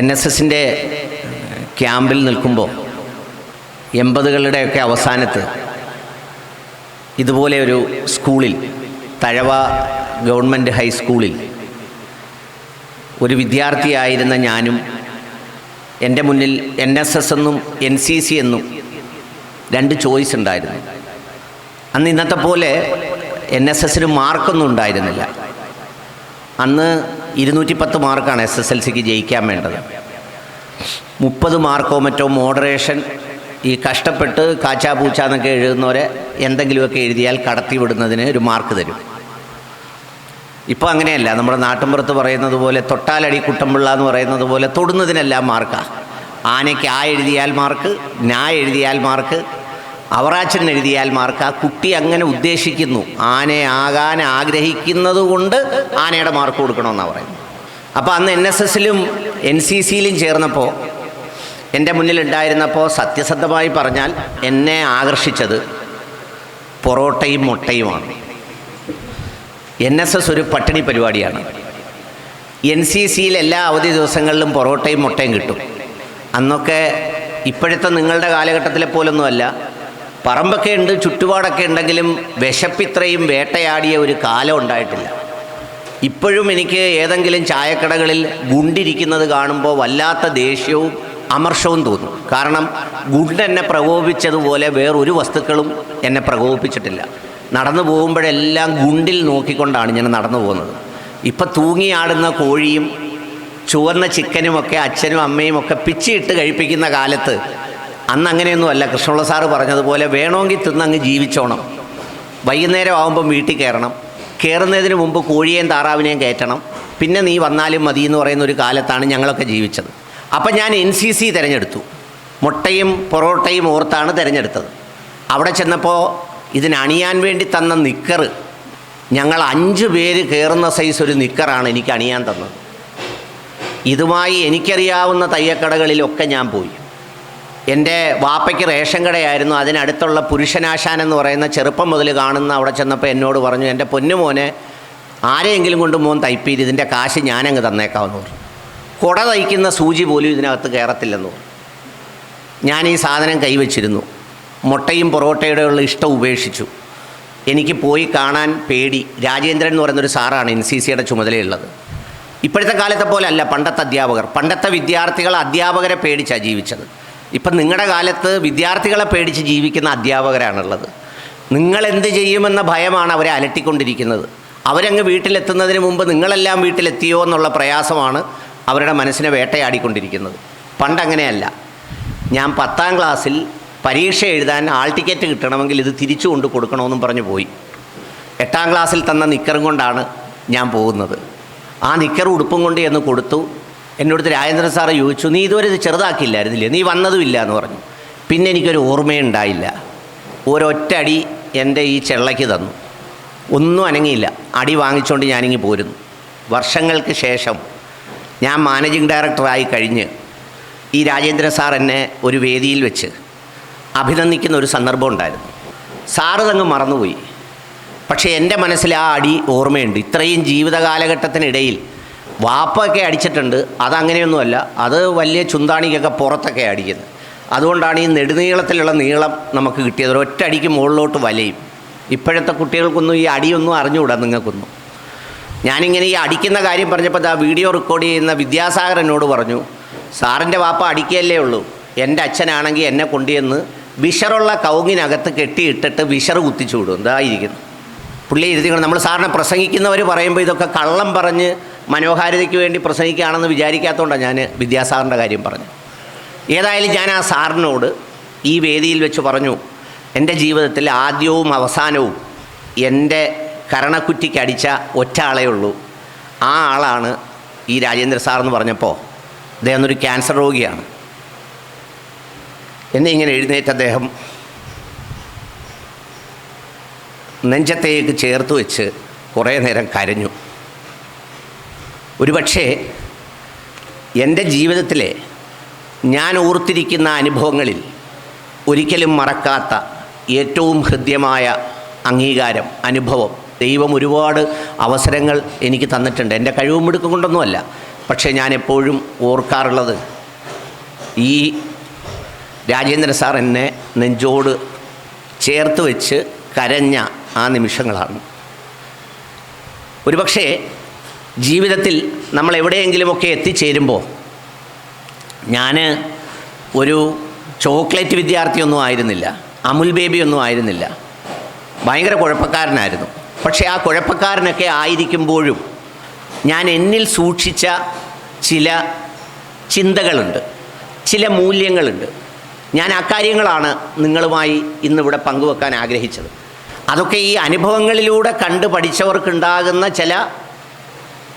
N S എസിന്റെ ക്യാമ്പിൽ നിൽക്കുമ്പോൾ എൺപതുകളുടെയൊക്കെ അവസാനത്ത് ഇതുപോലെ ഒരു സ്കൂളിൽ തഴവ ഗവൺമെന്റ് ഹൈസ്കൂളിൽ ഒരു വിദ്യാർത്ഥിയായിരുന്ന ഞാനും എന്റെ മുന്നിൽ എൻ എസ് എസ് എന്നും എൻ സി സി എന്നും രണ്ട് ചോയ്സ് ഉണ്ടായിരുന്നു. അന്ന് ഇന്നത്തെ പോലെ എൻ എസ് എസിന് മാർക്കൊന്നും ഉണ്ടായിരുന്നില്ല. അന്ന് ഇരുന്നൂറ്റി പത്ത് മാർക്കാണ് എസ് എസ് എൽ സിക്ക് ജയിക്കാൻ വേണ്ടത്. മുപ്പത് മാർക്കോ മറ്റോ മോഡറേഷൻ ഈ കഷ്ടപ്പെട്ട് കാച്ചാ പൂച്ച എന്നൊക്കെ എഴുതുന്നവരെ എന്തെങ്കിലുമൊക്കെ എഴുതിയാൽ കടത്തിവിടുന്നതിന് ഒരു മാർക്ക് തരും. ഇപ്പോൾ അങ്ങനെയല്ല നമ്മുടെ നാട്ടിൻപുറത്ത് പറയുന്നത് പോലെ തൊട്ടാലടി കുട്ടമ്പിള്ള എന്ന് പറയുന്നത് പോലെ തൊടുന്നതിനെല്ലാം മാർക്കാണ് ആനയ്ക്ക് ആ എഴുതിയാൽ മാർക്ക് ഞാ എഴുതിയാൽ മാർക്ക് അവറാച്ചൻ എഴുതിയാൽ മാർക്ക് ആ കുട്ടി അങ്ങനെ ഉദ്ദേശിക്കുന്നു. ആനയാകാൻ ആഗ്രഹിക്കുന്നത് കൊണ്ട് ആനയുടെ മാർക്ക് കൊടുക്കണമെന്നാണ് പറയുന്നത്. അപ്പോൾ അന്ന് എൻ എസ് എസിലും എൻ സി സിയിലും ചേർന്നപ്പോൾ എന്റെ മുന്നിലുണ്ടായിരുന്നപ്പോൾ സത്യസന്ധമായി പറഞ്ഞാൽ എന്നെ ആകർഷിച്ചത് പൊറോട്ടയും മുട്ടയുമാണ്. എൻ എസ് എസ് ഒരു പട്ടിണി പരിപാടിയാണ്. എൻ സി സിയിൽ എല്ലാ അവധി ദിവസങ്ങളിലും പൊറോട്ടയും മുട്ടയും കിട്ടും. അന്നൊക്കെ ഇപ്പോഴത്തെ നിങ്ങളുടെ കാലഘട്ടത്തിലെ പോലൊന്നുമല്ല. പറമ്പൊക്കെ ഉണ്ട് ചുറ്റുപാടൊക്കെ ഉണ്ടെങ്കിലും വിശപ്പിത്രയും വേട്ടയാടിയ ഒരു കാലം ഉണ്ടായിട്ടില്ല. ഇപ്പോഴും എനിക്ക് ഏതെങ്കിലും ചായക്കടകളിൽ ഗുണ്ടിരിക്കുന്നത് കാണുമ്പോൾ വല്ലാത്ത ദേഷ്യവും അമർഷവും തോന്നും. കാരണം ഗുണ്ട് എന്നെ പ്രകോപിച്ചതുപോലെ വേറൊരു വസ്തുക്കളും എന്നെ പ്രകോപിപ്പിച്ചിട്ടില്ല. നടന്നു പോകുമ്പോഴെല്ലാം ഗുണ്ടിൽ നോക്കിക്കൊണ്ടാണ് ഞാൻ നടന്നു പോകുന്നത്. ഇപ്പം തൂങ്ങിയാടുന്ന കോഴിയും ചുവന്ന ചിക്കനുമൊക്കെ അച്ഛനും അമ്മയും ഒക്കെ പിച്ചിയിട്ട് കഴിപ്പിക്കുന്ന കാലത്ത് അന്ന് അങ്ങനെയൊന്നുമല്ല കൃഷ്ണപിള്ള സാറ് പറഞ്ഞതുപോലെ വേണമെങ്കിൽ തിന്നങ്ങ് ജീവിച്ചോണം. വൈകുന്നേരം ആകുമ്പം വീട്ടിൽ കയറണം. കയറുന്നതിന് മുമ്പ് കോഴിയെയും താറാവിനെയും കയറ്റണം. പിന്നെ നീ വന്നാലും മതി എന്ന് പറയുന്ന ഒരു കാലത്താണ് ഞങ്ങളൊക്കെ ജീവിച്ചത്. അപ്പം ഞാൻ എൻ സി സി തിരഞ്ഞെടുത്തു. മുട്ടയും പൊറോട്ടയും ഓർത്താണ് തിരഞ്ഞെടുത്തത്. അവിടെ ചെന്നപ്പോൾ ഇതിനണിയാൻ വേണ്ടി തന്ന നിക്കർ ഞങ്ങൾ അഞ്ച് പേര് കയറുന്ന സൈസ് ഒരു നിക്കറാണ് എനിക്ക് അണിയാൻ തന്നത്. ഇതുമായി എനിക്കറിയാവുന്ന തയ്യക്കടകളിലൊക്കെ ഞാൻ പോയി. എന്റെ വാപ്പയ്ക്ക് റേഷൻ കടയായിരുന്നു. അതിനടുത്തുള്ള പുരുഷനാശാൻ എന്ന് പറയുന്ന ചെറുപ്പം മുതൽ കാണുന്ന അവിടെ ചെന്നപ്പോൾ എന്നോട് പറഞ്ഞു എന്റെ പൊന്നുമോനെ ആരെയെങ്കിലും കൊണ്ട് മോൻ തയ്പ്പീര് ഇതിന്റെ കാശ് ഞാനങ്ങ് തന്നേക്കാമെന്ന് പറഞ്ഞു. കുട തയ്ക്കുന്ന സൂചി പോലും ഇതിനകത്ത് കയറത്തില്ലെന്ന് ഞാൻ ഈ സാധനം കൈവച്ചിരുന്നു. മുട്ടയും പൊറോട്ടയുടെ ഉള്ള ഇഷ്ടം ഉപേക്ഷിച്ചു. എനിക്ക് പോയി കാണാൻ പേടി. രാജേന്ദ്രൻ എന്ന് പറയുന്നൊരു സാറാണ് എൻ സി സിയുടെ ചുമതലയുള്ളത്. ഇപ്പോഴത്തെ കാലത്തെ പോലെ അല്ല പണ്ടത്തെ അധ്യാപകർ. പണ്ടത്തെ വിദ്യാർത്ഥികൾ അധ്യാപകരെ പേടിച്ചാണ് ജീവിച്ചത്. ഇപ്പം നിങ്ങളുടെ കാലത്ത് വിദ്യാർത്ഥികളെ പേടിച്ച് ജീവിക്കുന്ന അധ്യാപകരാണുള്ളത്. നിങ്ങൾ എന്ത് ചെയ്യുമെന്ന ഭയമാണ് അവരെ അലട്ടിക്കൊണ്ടിരിക്കുന്നത്. അവരങ്ങ് വീട്ടിലെത്തുന്നതിന് മുമ്പ് നിങ്ങളെല്ലാം വീട്ടിലെത്തിയോ എന്നുള്ള പ്രയാസമാണ് അവരുടെ മനസ്സിനെ വേട്ടയാടിക്കൊണ്ടിരിക്കുന്നത്. പണ്ടങ്ങനെയല്ല. ഞാൻ പത്താം ക്ലാസ്സിൽ പരീക്ഷ എഴുതാൻ ആൾ ടിക്കറ്റ് കിട്ടണമെങ്കിൽ ഇത് തിരിച്ചു കൊണ്ട് കൊടുക്കണമെന്നും പറഞ്ഞു പോയി. എട്ടാം ക്ലാസ്സിൽ തന്ന നിക്കറും കൊണ്ടാണ് ഞാൻ പോകുന്നത്. ആ നിക്കർ ഉടുപ്പും കൊണ്ട് എന്ന് കൊടുത്തു. എന്നോടത്ത് രാജേന്ദ്രൻ സാറ് ചോദിച്ചു നീ ഇതുവരെ ഇത് ചെറുതാക്കിയില്ലായിരുന്നില്ലേ? നീ വന്നതുമില്ല എന്ന് പറഞ്ഞു. പിന്നെ എനിക്കൊരു ഓർമ്മയുണ്ടായില്ല. ഒരൊറ്റ അടി എന്റെ ഈ ചെള്ളയ്ക്ക് തന്നു. ഒന്നും അനങ്ങിയില്ല. അടി വാങ്ങിച്ചുകൊണ്ട് ഞാനിങ്ങി പോരുന്നു. വർഷങ്ങൾക്ക് ശേഷം ഞാൻ മാനേജിങ് ഡയറക്ടറായി കഴിഞ്ഞ് ഈ രാജേന്ദ്ര സാർ എന്നെ ഒരു വേദിയിൽ വെച്ച് അഭിനന്ദിക്കുന്ന ഒരു സന്ദർഭം ഉണ്ടായിരുന്നു. സാറ് തങ്ങ് മറന്നുപോയി. പക്ഷേ എന്റെ മനസ്സിൽ ആ അടി ഓർമ്മയുണ്ട്. ഇത്രയും ജീവിത കാലഘട്ടത്തിനിടയിൽ വാപ്പൊക്കെ അടിച്ചിട്ടുണ്ട്. അതങ്ങനെയൊന്നുമല്ല. അത് വലിയ ചുന്താണിക്കൊക്കെ പുറത്തൊക്കെ അടിക്കുന്നത്. അതുകൊണ്ടാണ് ഈ നെടുനീളത്തിലുള്ള നീളം നമുക്ക് കിട്ടിയത്. ഒറ്റയടിക്ക് മുകളിലോട്ട് വലയും. ഇപ്പോഴത്തെ കുട്ടികൾക്കൊന്നും ഈ അടിയൊന്നും അറിഞ്ഞുകൂടാ നിങ്ങൾക്കൊന്നും. ഞാനിങ്ങനെ ഈ അടിക്കുന്ന കാര്യം പറഞ്ഞപ്പോൾ ആ വീഡിയോ റെക്കോർഡ് ചെയ്യുന്ന വിദ്യാസാഗരനോട് പറഞ്ഞു സാറിന്റെ വാപ്പ അടിക്കുകയല്ലേ ഉള്ളൂ. എന്റെ അച്ഛനാണെങ്കിൽ എന്നെ കൊണ്ടുചെന്ന് വിഷറുള്ള കൗങ്ങിനകത്ത് കെട്ടിയിട്ടിട്ട് വിഷറ് കുത്തിച്ചു വിടും. എന്തായിരിക്കുന്നു പുള്ളി ഇരുത്തിക്കൊണ്ട് നമ്മൾ സാറിനെ പ്രസംഗിക്കുന്നവർ പറയുമ്പോൾ ഇതൊക്കെ കള്ളം പറഞ്ഞ് മനോഹാരിതയ്ക്ക് വേണ്ടി പ്രസംഗിക്കുകയാണെന്ന് വിചാരിക്കാത്തതുകൊണ്ടാണ് ഞാൻ വിദ്യാസാറിന്റെ കാര്യം പറഞ്ഞു ഏതായാലും ഞാൻ ആ സാറിനോട് ഈ വേദിയിൽ വെച്ച് പറഞ്ഞു എന്റെ ജീവിതത്തിൽ ആദ്യവും അവസാനവും എന്റെ കരണക്കുറ്റിക്ക് അടിച്ച ഒറ്റ ആളേ ഉള്ളൂ. ആ ആളാണ് ഈ രാജേന്ദ്ര സാർ എന്ന് പറഞ്ഞപ്പോൾ അദ്ദേഹം ഒരു ക്യാൻസർ രോഗിയാണ്. എന്നെ ഇങ്ങനെ എഴുന്നേറ്റ് അദ്ദേഹം നെഞ്ചത്തേക്ക് ചേർത്ത് വെച്ച് കുറേ നേരം കരഞ്ഞു. ഒരുപക്ഷേ എന്റെ ജീവിതത്തിലെ ഞാൻ ഓർത്തിരിക്കുന്ന അനുഭവങ്ങളിൽ ഒരിക്കലും മറക്കാത്ത ഏറ്റവും ഹൃദ്യമായ അംഗീകാരം അനുഭവം ദൈവം ഒരുപാട് അവസരങ്ങൾ എനിക്ക് തന്നിട്ടുണ്ട്. എന്റെ കഴിവും മിടുക്കും കൊണ്ടൊന്നുമല്ല. പക്ഷേ ഞാൻ എപ്പോഴും ഓർക്കാറുള്ളത് ഈ രാജേന്ദ്ര സാർ എന്നെ നെഞ്ചോട് ചേർത്ത് വെച്ച് കരഞ്ഞ ആ നിമിഷങ്ങളാണ്. ഒരുപക്ഷേ ജീവിതത്തിൽ നമ്മൾ എവിടെയെങ്കിലുമൊക്കെ എത്തിച്ചേരുമ്പോൾ ഞാൻ ഒരു ചോക്ലേറ്റ് വിദ്യാർത്ഥിയൊന്നും ആയിരുന്നില്ല അമുൽ ബേബിയൊന്നും ആയിരുന്നില്ല. ഭയങ്കര കുഴപ്പക്കാരനായിരുന്നു. പക്ഷേ ആ കുഴപ്പക്കാരനൊക്കെ ആയിരിക്കുമ്പോഴും ഞാൻ എന്നിൽ സൂക്ഷിച്ച ചില ചിന്തകളുണ്ട് ചില മൂല്യങ്ങളുണ്ട്. ഞാൻ അക്കാര്യങ്ങളാണ് നിങ്ങളുമായി ഇന്നിവിടെ പങ്കുവെക്കാൻ ആഗ്രഹിച്ചത്. അതൊക്കെ ഈ അനുഭവങ്ങളിലൂടെ കണ്ടു പഠിച്ചവർക്കുണ്ടാകുന്ന ചില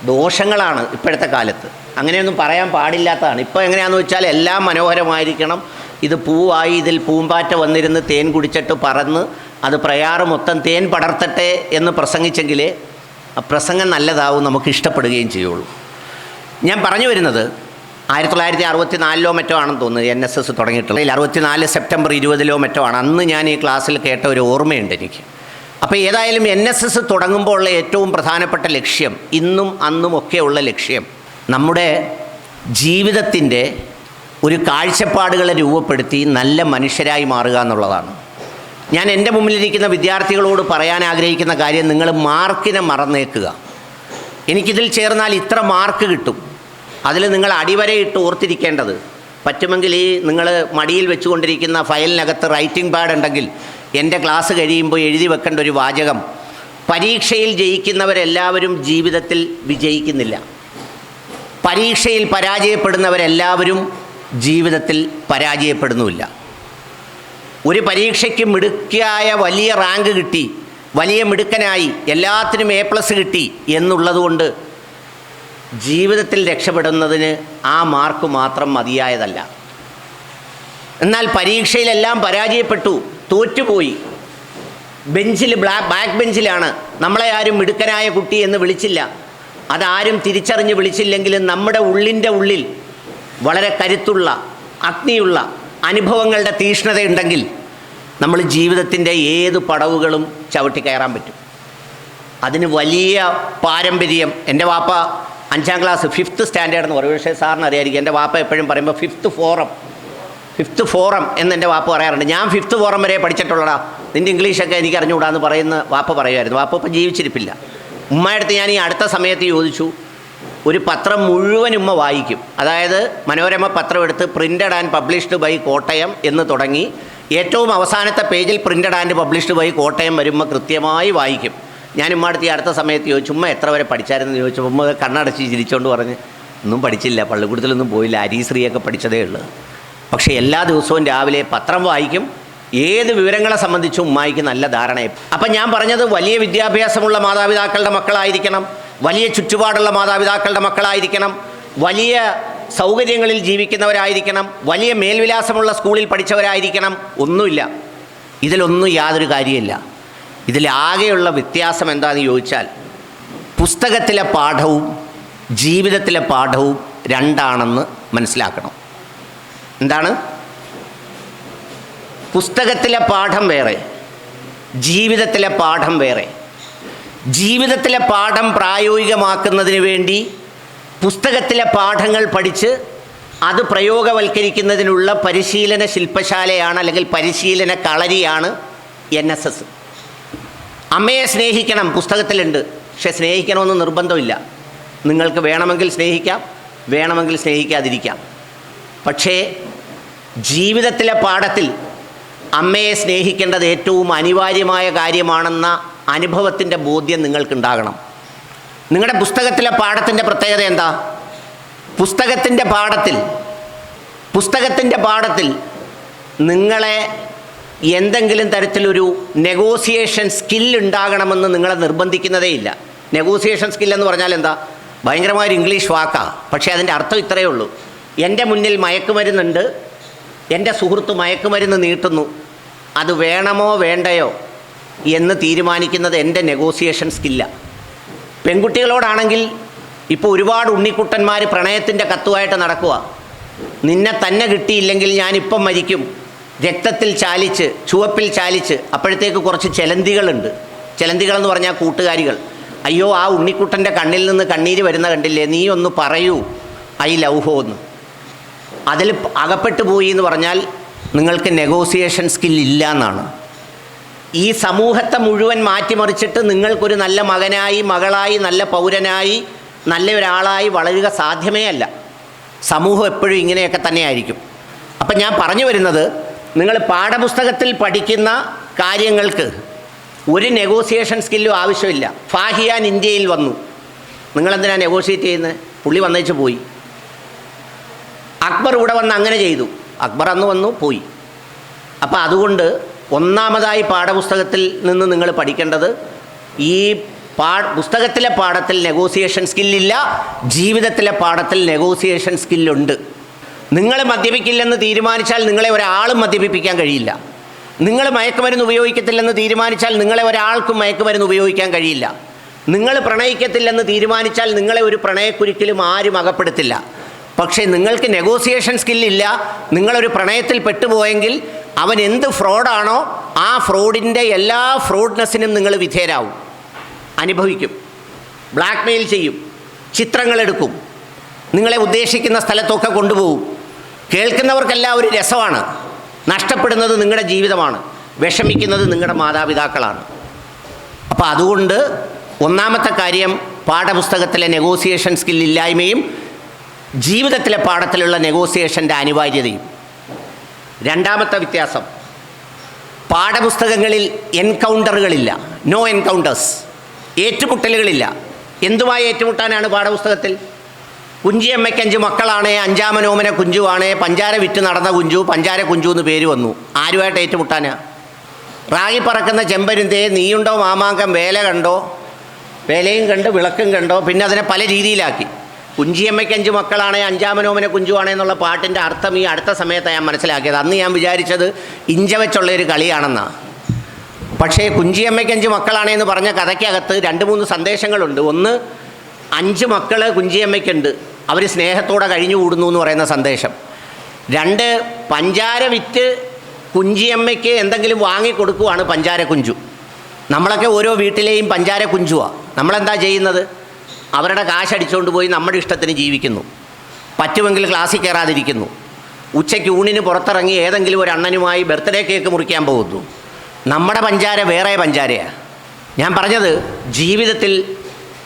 ദോഷങ്ങളാണ് ഇപ്പോഴത്തെ കാലത്ത്. അങ്ങനെയൊന്നും പറയാൻ പാടില്ലാത്തതാണ്. ഇപ്പോൾ എങ്ങനെയാണെന്ന് വെച്ചാൽ എല്ലാം മനോഹരമായിരിക്കണം. ഇത് പൂവായി ഇതിൽ പൂമ്പാറ്റ വന്നിരുന്ന് തേൻ കുടിച്ചിട്ട് പറന്ന് അത് പ്രയാറ് മൊത്തം തേൻ പടർത്തട്ടെ എന്ന് പ്രസംഗിച്ചെങ്കിലേ ആ പ്രസംഗം നല്ലതാവും നമുക്ക് ഇഷ്ടപ്പെടുകയും ചെയ്യുള്ളൂ. ഞാൻ പറഞ്ഞു വരുന്നത് ആയിരത്തി തൊള്ളായിരത്തി അറുപത്തി നാലിലോ മറ്റോ ആണെന്ന് തോന്നുന്നത് എൻ എസ് എസ് തുടങ്ങിയിട്ടുള്ളത് അറുപത്തി നാല് സെപ്റ്റംബർ ഇരുപതിലോ മറ്റോ ആണ്. അന്ന് ഞാൻ ഈ ക്ലാസ്സിൽ കേട്ട ഒരു ഓർമ്മയുണ്ട് എനിക്ക്. അപ്പോൾ ഏതായാലും എൻ എസ് എസ് തുടങ്ങുമ്പോൾ ഉള്ള ഏറ്റവും പ്രധാനപ്പെട്ട ലക്ഷ്യം ഇന്നും അന്നും ഒക്കെയുള്ള ലക്ഷ്യം നമ്മുടെ ജീവിതത്തിന്റെ ഒരു കാഴ്ചപ്പാടുകളെ രൂപപ്പെടുത്തി നല്ല മനുഷ്യരായി മാറുക എന്നുള്ളതാണ്. ഞാൻ എന്റെ മുമ്പിലിരിക്കുന്ന വിദ്യാർത്ഥികളോട് പറയാൻ ആഗ്രഹിക്കുന്ന കാര്യം നിങ്ങൾ മാർക്കിനെ മറന്നേക്കുക. എനിക്കിതിൽ ചേർന്നാൽ ഇത്ര മാർക്ക് കിട്ടും. അതിൽ നിങ്ങൾ അടിവരയിട്ട് ഓർത്തിരിക്കേണ്ടത് പറ്റുമെങ്കിൽ ഈ നിങ്ങൾ മടിയിൽ വെച്ചുകൊണ്ടിരിക്കുന്ന ഫയലിനകത്ത് റൈറ്റിംഗ് പാഡ് ഉണ്ടെങ്കിൽ എന്റെ ക്ലാസ് കഴിയുമ്പോൾ എഴുതി വെക്കേണ്ട ഒരു വാചകം പരീക്ഷയിൽ ജയിക്കുന്നവരെല്ലാവരും ജീവിതത്തിൽ വിജയിക്കുന്നില്ല. പരീക്ഷയിൽ പരാജയപ്പെടുന്നവരെല്ലാവരും ജീവിതത്തിൽ പരാജയപ്പെടുന്നുമില്ല. ഒരു പരീക്ഷയ്ക്ക് മിടുക്കിയായ വലിയ റാങ്ക് കിട്ടി വലിയ മിടുക്കനായി എല്ലാത്തിനും എ പ്ലസ് കിട്ടി എന്നുള്ളതുകൊണ്ട് ജീവിതത്തിൽ രക്ഷപ്പെടുന്നതിന് ആ മാർക്ക് മാത്രം മതിയായതല്ല. എന്നാൽ പരീക്ഷയിലെല്ലാം പരാജയപ്പെട്ടു. തോറ്റുപോയി. ബെഞ്ചിൽ ബാക്ക് ബെഞ്ചിലാണ്. നമ്മളെ ആരും മിടുക്കനായ കുട്ടി എന്ന് വിളിച്ചില്ല. അതാരും തിരിച്ചറിഞ്ഞ് വിളിച്ചില്ലെങ്കിലും നമ്മുടെ ഉള്ളിന്റെ ഉള്ളിൽ വളരെ കരുത്തുള്ള അഗ്നിയുള്ള അനുഭവങ്ങളുടെ തീഷ്ണതയുണ്ടെങ്കിൽ നമ്മൾ ജീവിതത്തിന്റെ ഏത് പടവുകളും ചവിട്ടി കയറാൻ പറ്റും. അതിന് വലിയ പാരമ്പര്യം. എന്റെ വാപ്പ അഞ്ചാം ക്ലാസ് ഫിഫ്ത്ത് സ്റ്റാൻഡേർഡ് എന്ന് പറയും. പക്ഷേ സാറിന് അറിയായിരിക്കും. എന്റെ വാപ്പ എപ്പോഴും പറയുമ്പോൾ ഫിഫ്ത്ത് ഫോറം. ഫിഫ്ത്ത് ഫോറം എന്ന് എന്റെ വാപ്പ പറയാറുണ്ട്. ഞാൻ ഫിഫ്ത്ത് ഫോറം വരെ പഠിച്ചിട്ടുള്ളടാ. നിന്റെ ഇംഗ്ലീഷൊക്കെ എനിക്ക് അറിഞ്ഞുകൂടാന്ന് പറയുന്ന വാപ്പ പറയുമായിരുന്നു. വാപ്പ ഇപ്പം ജീവിച്ചിരിപ്പില്ല. ഉമ്മയടുത്ത് ഞാൻ ഈ അടുത്ത സമയത്ത് ചോദിച്ചു ഒരു പത്രം മുഴുവൻ ഉമ്മ വായിക്കും. അതായത് മനോരമ പത്രം എടുത്ത് printed and published by Kottayam എന്ന് തുടങ്ങി ഏറ്റവും അവസാനത്തെ പേജിൽ printed and published by Kottayam വരുമ്പോൾ കൃത്യമായി വായിക്കും. ഞാൻ ഉമ്മ അടുത്ത് ഈ അടുത്ത സമയത്ത് ചോദിച്ചു ഉമ്മ എത്ര വരെ പഠിച്ചായിരുന്നു? ചോദിച്ചപ്പോൾ ഉമ്മ കണ്ണടച്ച് ചിരിച്ചുകൊണ്ട് പറഞ്ഞ് ഒന്നും പഠിച്ചില്ല പള്ളിക്കൂടത്തിലൊന്നും പോയില്ല അരീശ്രീയൊക്കെ പഠിച്ചതേ ഉള്ളൂ. പക്ഷേ എല്ലാ ദിവസവും രാവിലെ പത്രം വായിക്കും. ഏത് വിവരങ്ങളെ സംബന്ധിച്ചും ഉമ്മായിക്ക് നല്ല ധാരണയും അപ്പം ഞാൻ പറഞ്ഞത് വലിയ വിദ്യാഭ്യാസമുള്ള മാതാപിതാക്കളുടെ മക്കളായിരിക്കണം. വലിയ ചുറ്റുപാടുള്ള മാതാപിതാക്കളുടെ മക്കളായിരിക്കണം. വലിയ സൗകര്യങ്ങളിൽ ജീവിക്കുന്നവരായിരിക്കണം. വലിയ മേൽവിലാസമുള്ള സ്കൂളിൽ പഠിച്ചവരായിരിക്കണം. ഒന്നുമില്ല. ഇതിലൊന്നും യാതൊരു കാര്യമില്ല. ഇതിലാകെയുള്ള വ്യത്യാസം എന്താണെന്ന് ചോദിച്ചാൽ പുസ്തകത്തിലെ പാഠവും ജീവിതത്തിലെ പാഠവും രണ്ടാണെന്ന് മനസ്സിലാക്കണം. എന്താണ്? പുസ്തകത്തിലെ പാഠം വേറെ ജീവിതത്തിലെ പാഠം വേറെ. ജീവിതത്തിലെ പാഠം പ്രായോഗികമാക്കുന്നതിന് വേണ്ടി പുസ്തകത്തിലെ പാഠങ്ങൾ പഠിച്ച് അത് പ്രയോഗവൽക്കരിക്കുന്നതിനുള്ള പരിശീലന ശില്പശാലയാണ് അല്ലെങ്കിൽ പരിശീലന കളരിയാണ് എൻ എസ് എസ്. അമ്മയെ സ്നേഹിക്കണം പുസ്തകത്തിലുണ്ട്. പക്ഷെ സ്നേഹിക്കണമെന്ന് നിർബന്ധമില്ല. നിങ്ങൾക്ക് വേണമെങ്കിൽ സ്നേഹിക്കാം വേണമെങ്കിൽ സ്നേഹിക്കാതിരിക്കാം. പക്ഷേ ജീവിതത്തിലെ പാഠത്തിൽ അമ്മയെ സ്നേഹിക്കേണ്ടത് ഏറ്റവും അനിവാര്യമായ കാര്യമാണെന്ന അനുഭവത്തിന്റെ ബോധ്യം നിങ്ങൾക്കുണ്ടാകണം. നിങ്ങളുടെ പുസ്തകത്തിലെ പാഠത്തിന്റെ പ്രത്യേകത എന്താ? പുസ്തകത്തിന്റെ പാഠത്തിൽ പുസ്തകത്തിന്റെ പാഠത്തിൽ നിങ്ങളെ എന്തെങ്കിലും തരത്തിലൊരു നെഗോസിയേഷൻ സ്കിൽ ഉണ്ടാകണമെന്ന് നിങ്ങളെ നിർബന്ധിക്കുന്നതേ ഇല്ല. നെഗോസിയേഷൻ സ്കിൽ എന്ന് പറഞ്ഞാൽ എന്താ? ഭയങ്കരമായൊരു ഇംഗ്ലീഷ് വാക്കാണ് പക്ഷേ അതിന്റെ അർത്ഥം ഇത്രയേ ഉള്ളൂ. എന്റെ മുന്നിൽ മയക്കുമരുന്നുണ്ട് എന്റെ സുഹൃത്ത് മയക്കുമരുന്ന് നീട്ടുന്നു. അത് വേണമോ വേണ്ടയോ എന്ന് തീരുമാനിക്കുന്നത് എന്റെ നെഗോസിയേഷൻ സ്കില്ല പെൺകുട്ടികളോടാണെങ്കിൽ ഇപ്പോൾ ഒരുപാട് ഉണ്ണിക്കുട്ടന്മാർ പ്രണയത്തിന്റെ കത്തുമായിട്ട് നടക്കുക നിന്നെ തന്നെ കിട്ടിയില്ലെങ്കിൽ ഞാനിപ്പം മരിക്കും. രക്തത്തിൽ ചാലിച്ച് ചുവപ്പിൽ ചാലിച്ച് അപ്പോഴത്തേക്ക് കുറച്ച് ചെലന്തികളുണ്ട്. ചെലന്തികളെന്ന് പറഞ്ഞാൽ കൂട്ടുകാരികൾ. അയ്യോ ആ ഉണ്ണിക്കുട്ടന്റെ കണ്ണിൽ നിന്ന് കണ്ണീര് വരുന്ന കണ്ടില്ലേ? നീ ഒന്ന് പറയൂ. ഐ ലവ് എന്ന്. അതിൽ അകപ്പെട്ടു പോയി എന്ന് പറഞ്ഞാൽ നിങ്ങൾക്ക് നെഗോസിയേഷൻ ഇല്ല എന്നാണ് ഈ സമൂഹത്തെ മുഴുവൻ മാറ്റിമറിച്ചിട്ട് നിങ്ങൾക്കൊരു നല്ല മകനായി മകളായി നല്ല പൗരനായി നല്ല ഒരാളായി വളരുക സാധ്യമേ അല്ല. സമൂഹം എപ്പോഴും ഇങ്ങനെയൊക്കെ തന്നെയായിരിക്കും. അപ്പം ഞാൻ പറഞ്ഞു വരുന്നത് നിങ്ങൾ പാഠപുസ്തകത്തിൽ പഠിക്കുന്ന കാര്യങ്ങൾക്ക് ഒരു നെഗോസിയേഷൻ സ്കില്ലും ആവശ്യമില്ല. ഫാഹിയാൻ ഇന്ത്യയിൽ വന്നു. നിങ്ങളെന്തിനാണ് നെഗോഷിയേറ്റ് ചെയ്യുന്നത് പുള്ളി വന്നേച്ച് പോയി. അക്ബർ ഇവിടെ വന്ന് അങ്ങനെ ചെയ്തു. അക്ബർ അന്ന് വന്നു പോയി. അപ്പോൾ അതുകൊണ്ട് ഒന്നാമതായി പാഠപുസ്തകത്തിൽ നിന്ന് നിങ്ങൾ പഠിക്കേണ്ടത് ഈ പാ പുസ്തകത്തിലെ പാഠത്തിൽ നെഗോസിയേഷൻ സ്കില്ലില്ല ജീവിതത്തിലെ പാഠത്തിൽ നെഗോസിയേഷൻ സ്കില്ലുണ്ട് നിങ്ങൾ മദ്യപിക്കില്ലെന്ന് തീരുമാനിച്ചാൽ നിങ്ങളെ ഒരാളും മദ്യപിപ്പിക്കാൻ കഴിയില്ല. നിങ്ങൾ മയക്കുമരുന്ന് ഉപയോഗിക്കത്തില്ലെന്ന് തീരുമാനിച്ചാൽ നിങ്ങളെ ഒരാൾക്കും മയക്കുമരുന്ന് ഉപയോഗിക്കാൻ കഴിയില്ല. നിങ്ങൾ പ്രണയിക്കത്തില്ലെന്ന് തീരുമാനിച്ചാൽ നിങ്ങളെ ഒരു പ്രണയക്കുരുക്കിലും ആരും അകപ്പെടുത്തില്ല. പക്ഷേ നിങ്ങൾക്ക് നെഗോസിയേഷൻ സ്കില്ലില്ല നിങ്ങളൊരു പ്രണയത്തിൽ പെട്ടുപോയെങ്കിൽ അവൻ എന്ത് ഫ്രോഡാണോ ആ ഫ്രോഡിന്റെ എല്ലാ ഫ്രോഡ്നെസ്സിനും നിങ്ങൾ വിധേയരാകും അനുഭവിക്കും. ബ്ലാക്ക് മെയിൽ ചെയ്യും. ചിത്രങ്ങളെടുക്കും. നിങ്ങളെ ഉദ്ദേശിക്കുന്ന സ്ഥലത്തൊക്കെ കൊണ്ടുപോകും. കേൾക്കുന്നവർക്കെല്ലാം ഒരു രസമാണ്. നഷ്ടപ്പെടുന്നത് നിങ്ങളുടെ ജീവിതമാണ്. വിഷമിക്കുന്നത് നിങ്ങളുടെ മാതാപിതാക്കളാണ്. അപ്പോൾ അതുകൊണ്ട് ഒന്നാമത്തെ കാര്യം പാഠപുസ്തകത്തിലെ നെഗോസിയേഷൻ സ്കില്ലില്ലായ്മയും ജീവിതത്തിലെ പാഠത്തിലുള്ള നെഗോസിയേഷന്റെ അനിവാര്യതയും. രണ്ടാമത്തെ വ്യത്യാസം. പാഠപുസ്തകങ്ങളിൽ എൻകൗണ്ടറുകളില്ല. No encounters ഏറ്റുമുട്ടലുകളില്ല. എന്തുമായി ഏറ്റുമുട്ടാനാണ് പാഠപുസ്തകത്തിൽ? കുഞ്ചിയമ്മയ്ക്ക് അഞ്ച് മക്കളാണ് അഞ്ചാമനോമന കുഞ്ചുവാണ് പഞ്ചാര വിറ്റ് നടന്ന കുഞ്ചു പഞ്ചാര കുഞ്ചു എന്ന് പേര് വന്നു. ആരുമായിട്ട് ഏറ്റുമുട്ടാനാ? റാഗി പറക്കുന്ന ചെമ്പരുന്തേ നീയുണ്ടോ മാമാങ്കം വേല കണ്ടോ? വേലയും കണ്ട് വിളക്കും കണ്ടോ? പിന്നെ അതിനെ പല രീതിയിലാക്കി. കുഞ്ചിയമ്മയ്ക്ക് അഞ്ച് മക്കളാണേ അഞ്ചാമനോമനെ കുഞ്ചുവാണേ എന്നുള്ള പാട്ടിന്റെ അർത്ഥം ഈ അടുത്ത സമയത്താണ് ഞാൻ മനസ്സിലാക്കിയത്. അന്ന് ഞാൻ വിചാരിച്ചത് ഇഞ്ച വെച്ചുള്ള ഒരു കളിയാണെന്നാണ് പക്ഷേ കുഞ്ചിയമ്മയ്ക്ക് അഞ്ച് മക്കളാണേ എന്ന് പറഞ്ഞ കഥയ്ക്കകത്ത് രണ്ട് മൂന്ന് സന്ദേശങ്ങളുണ്ട്. ഒന്ന് അഞ്ച് മക്കൾ കുഞ്ചിയമ്മയ്ക്കുണ്ട്. അവർ സ്നേഹത്തോടെ കഴിഞ്ഞു കൂടുന്നു എന്ന് പറയുന്ന സന്ദേശം. രണ്ട് പഞ്ചാര വിറ്റ് കുഞ്ചിയമ്മയ്ക്ക് എന്തെങ്കിലും വാങ്ങിക്കൊടുക്കുവാണ് പഞ്ചാര കുഞ്ചു. നമ്മളൊക്കെ ഓരോ വീട്ടിലെയും പഞ്ചാര കുഞ്ചുവാണ് നമ്മളെന്താ ചെയ്യുന്നത്? അവരുടെ കാശടിച്ചുകൊണ്ട് പോയി നമ്മുടെ ഇഷ്ടത്തിന് ജീവിക്കുന്നു. പറ്റുമെങ്കിൽ ക്ലാസ്സിൽ കയറാതിരിക്കുന്നു ഉച്ചയ്ക്ക് ഊണിന് പുറത്തിറങ്ങി ഏതെങ്കിലും ഒരു അണ്ണനുമായി ബർത്ത്ഡേ കേക്ക് മുറിക്കാൻ പോകുന്നു. നമ്മുടെ പഞ്ചാര വേറെ പഞ്ചാരയാണ് ഞാൻ പറഞ്ഞത് ജീവിതത്തിൽ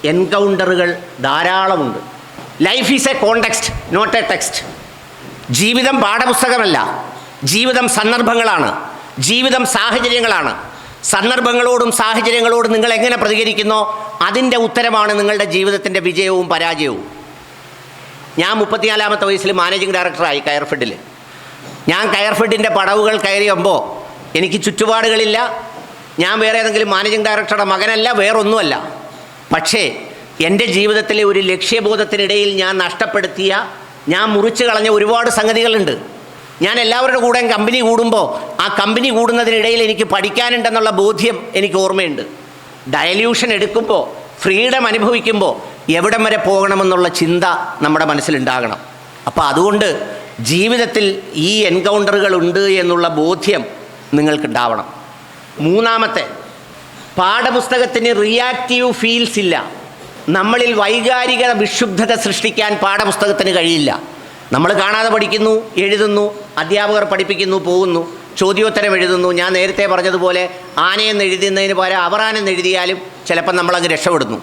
എൻകൗണ്ടറുകൾ ധാരാളമുണ്ട്. Life is a context not a text ജീവിതം പാഠപുസ്തകമല്ല. ജീവിതം സന്ദർഭങ്ങളാണ്. ജീവിതം സാഹചര്യങ്ങളാണ്. സന്ദർഭങ്ങളോടും സാഹചര്യങ്ങളോടും നിങ്ങൾ എങ്ങനെ പ്രതികരിക്കുന്നോ? അതിന്റെ ഉത്തരമാണ് നിങ്ങളുടെ ജീവിതത്തിന്റെ വിജയവും പരാജയവും. ഞാൻ മുപ്പത്തിനാലാമത്തെ വയസ്സിൽ മാനേജിംഗ് ഡയറക്ടറായി കയർഫെഡിൽ ഞാൻ കയർഫെഡിന്റെ പടവുകൾ കയറിയുമ്പോൾ എനിക്ക് ചുറ്റുപാടുകളില്ല. ഞാൻ വേറെ ഏതെങ്കിലും മാനേജിംഗ് ഡയറക്ടറുടെ മകനല്ല വേറൊന്നുമല്ല. പക്ഷേ എന്റെ ജീവിതത്തിലെ ഒരു ലക്ഷ്യബോധത്തിനിടയിൽ ഞാൻ നഷ്ടപ്പെടുത്തിയ ഞാൻ മുറിച്ചു കളഞ്ഞ ഒരുപാട് സംഗതികളുണ്ട്. ഞാൻ എല്ലാവരുടെ കൂടെയും കമ്പനി കൂടുമ്പോൾ ആ കമ്പനി കൂടുന്നതിനിടയിൽ എനിക്ക് പഠിക്കാനുണ്ടെന്നുള്ള ബോധ്യം എനിക്ക് ഓർമ്മയുണ്ട്. ഡയല്യൂഷൻ എടുക്കുമ്പോൾ ഫ്രീഡം അനുഭവിക്കുമ്പോൾ എവിടം വരെ പോകണമെന്നുള്ള ചിന്ത നമ്മുടെ മനസ്സിലുണ്ടാകണം. അപ്പോൾ അതുകൊണ്ട് ജീവിതത്തിൽ ഈ എൻകൗണ്ടറുകൾ ഉണ്ട് എന്നുള്ള ബോധ്യം നിങ്ങൾക്കുണ്ടാവണം. മൂന്നാമത്തെ പാഠപുസ്തകത്തിന് റിയാക്റ്റീവ് ഫീൽസ് ഇല്ല. നമ്മളിൽ വൈകാരിക വിക്ഷുബ്ധത സൃഷ്ടിക്കാൻ പാഠപുസ്തകത്തിന് കഴിയില്ല. നമ്മൾ കാണാതെ പഠിക്കുന്നു എഴുതുന്നു അധ്യാപകർ പഠിപ്പിക്കുന്നു പോകുന്നു ചോദ്യോത്തരം എഴുതുന്നു. ഞാൻ നേരത്തെ പറഞ്ഞതുപോലെ ആനയെന്ന് എഴുതുന്നതിന് പകരം അവറാനെന്ന് എഴുതിയാലും ചിലപ്പോൾ നമ്മളങ്ങ് രക്ഷപ്പെടുന്നു.